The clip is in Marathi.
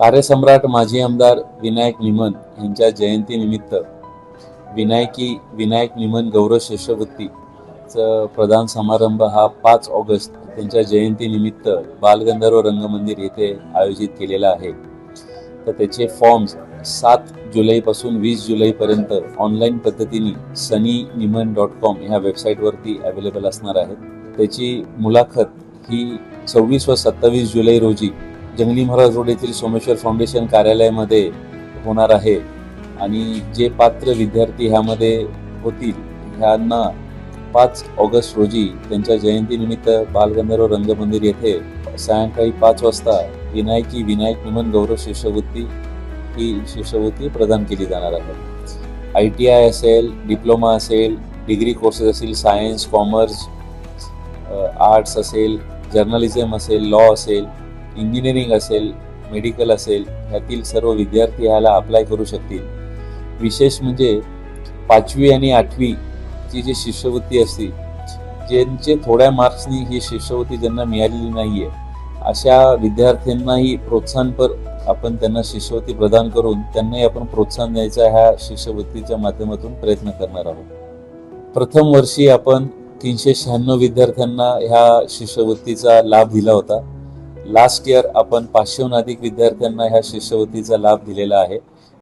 कार्यसम्राट माजी आमदार विनायक निमन यांच्या जयंतीनिमित्त विनायकी विनायक निमन गौरव शिष्यवृत्तीचं प्रदान समारंभ हा पाच ऑगस्ट त्यांच्या जयंतीनिमित्त बालगंधर्व रंगमंदिर येथे आयोजित केलेला आहे. तर त्याचे फॉर्म्स सात जुलैपासून वीस जुलैपर्यंत ऑनलाईन पद्धतीने सनी निमन डॉट कॉम ह्या वेबसाईटवरती अवेलेबल असणार आहेत. त्याची मुलाखत ही सव्वीस व सत्तावीस जुलै रोजी जंगली महाराज रोड येथील सोमेश्वर फाउंडेशन कार्यालयामध्ये होणार आहे. आणि जे पात्र विद्यार्थी ह्यामध्ये होतील ह्यांना पाच ऑगस्ट रोजी त्यांच्या जयंतीनिमित्त बालगंधर्व रंगमंदिर येथे सायंकाळी पाच वाजता विनायकी विनायक निमन गौरव शिष्यवृत्ती ही शिष्यवृत्ती प्रदान केली जाणार आहे. आय टी आय असेल डिप्लोमा असेल डिग्री कोर्सेस असेल सायन्स कॉमर्स आर्ट्स असेल जर्नलिझम असेल लॉ असेल इंजिनिअरिंग असेल मेडिकल असेल ह्यातील सर्व विद्यार्थी ह्याला अप्लाय करू शकतील. विशेष म्हणजे पाचवी आणि आठवीची जी शिष्यवृत्ती असते ज्यांचे थोड्या मार्क्सनी ही शिष्यवृत्ती ज्यांना मिळालेली नाही आहे अशा विद्यार्थ्यांनाही प्रोत्साहनपर आपण त्यांना शिष्यवृत्ती प्रदान करून त्यांनाही आपण प्रोत्साहन द्यायचा ह्या शिष्यवृत्तीच्या माध्यमातून प्रयत्न करणार आहोत. प्रथम वर्षी आपण तीनशे शहाण्णव विद्यार्थ्यांना ह्या शिष्यवृत्तीचा लाभ दिला होता. लास्ट इयर आपण पाचशेहून अधिक विद्यार्थ्यांना ह्या शिष्यवृत्तीचा लाभ दिलेला आहे.